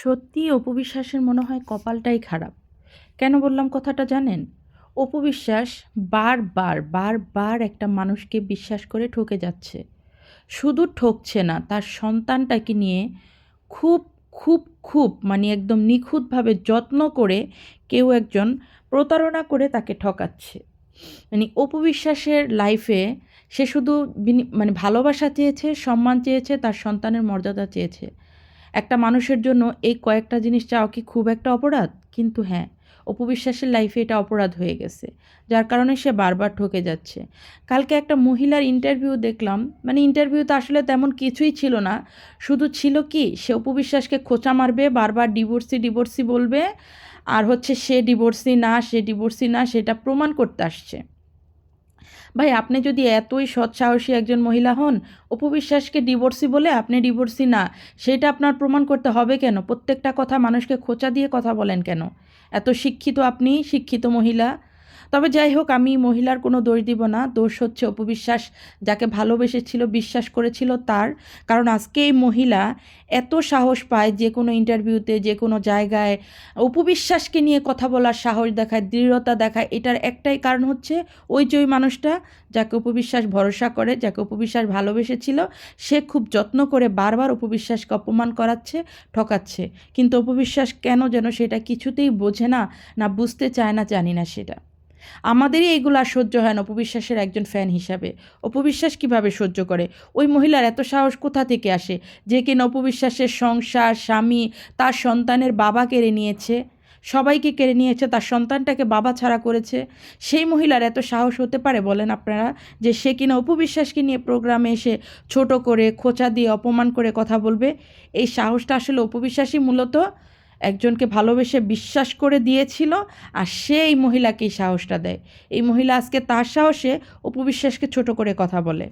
সত্যি অপবিশ্বাসের মনে হয় কপালটাই খারাপ। কেন বললাম কথাটা জানেন? অপবিশ্বাস বারবার বারবার একটা মানুষকে বিশ্বাস করে ঠকে যাচ্ছে। শুধু ঠকছে না, তার সন্তানটাকে নিয়ে খুব খুব খুব মানে একদম নিখুঁতভাবে যত্ন করে কেউ একজন প্রতারণা করে তাকে ঠকাচ্ছে। মানে অপবিশ্বাসের লাইফে সে শুধু মানে ভালোবাসা চেয়েছে, সম্মান চেয়েছে, তার সন্তানের মর্যাদা চেয়েছে। একটা মানুষের জন্য এই কয়েকটা জিনিস চাওয়া কি খুব একটা অপরাধ? কিন্তু হ্যাঁ অপবিশ্বাসের লাইফে এটা অপরাধ হয়ে গেছে, যার কারণে সে বারবার ঠকে যাচ্ছে। কালকে একটা মহিলার ইন্টারভিউ দেখলাম মানে ইন্টারভিউতে আসলে তেমন কিছুই ছিল না, শুধু ছিল কি, সে অপবিশ্বাসকে খোঁচা মারবে, বারবার ডিভোর্সি ডিভোর্সি বলবে, আর হচ্ছে সে ডিভোর্সি না, সে ডিভোর্সি না, সেটা প্রমাণ করতে আসছে। ভাই, আপনি যদি এতই সৎসাহসী একজন মহিলা হন অপবিশ্বাসকে ডিভোর্সি বলে আপনি ডিভোর্সি না, সেটা আপনার প্রমাণ করতে হবে কেন? প্রত্যেকটা কথা মানুষকে খোঁচা দিয়ে কথা বলেন কেন? এত শিক্ষিত আপনি, শিক্ষিত মহিলা। তবে যাই হোক, আমি মহিলার কোনো দোষ দিব না। দোষ হচ্ছে অপবিশ্বাস যাকে ভালোবেসেছিল, বিশ্বাস করেছিল তার। কারণ আজকে এই মহিলা এত সাহস পায় যে কোনো ইন্টারভিউতে যে কোনো জায়গায়। উপবিশ্বাসকে নিয়ে কথা বলার সাহস দেখায়, দৃঢ়তা দেখায়, এটার একটাই কারণ হচ্ছে ওই যে ওই মানুষটা যাকে উপবিশ্বাস ভরসা করে, যাকে উপবিশ্বাস ভালোবেসেছিল। সে খুব যত্ন করে বারবার উপবিশ্বাসকে অপমান করাচ্ছে, ঠকাচ্ছে। কিন্তু উপবিশ্বাস কেন যেন সেটা কিছুতেই বোঝে না না বুঝতে চায় না, জানি না সেটা। আমাদেরই এগুলো আর সহ্য হয় না। অপবিশ্বাসের একজন ফ্যান হিসাবে। অপবিশ্বাস কীভাবে সহ্য করে? ওই মহিলার এত সাহস কোথা থেকে আসে? যে কিনা অপবিশ্বাসের সংসার, স্বামী তার সন্তানের বাবা কেড়ে নিয়েছে। সবাইকে কেড়ে নিয়েছে, তার সন্তানটাকে বাবা ছাড়া করেছে। সেই মহিলার এত সাহস হতে পারে বলেন আপনারা? যে সে কিনা অপবিশ্বাসকে নিয়ে প্রোগ্রামে এসে ছোট করে, খোঁচা দিয়ে, অপমান করে কথা বলবে? এই সাহসটা আসলে অপবিশ্বাসই মূলত একজনকে ভালোবেসে বিশ্বাস করে দিয়েছিল আর সে এই মহিলাকেই সাহসটা দেয়। এই মহিলা আজকে তার সাহসে অপবিশ্বাসকে ছোট করে কথা বলে।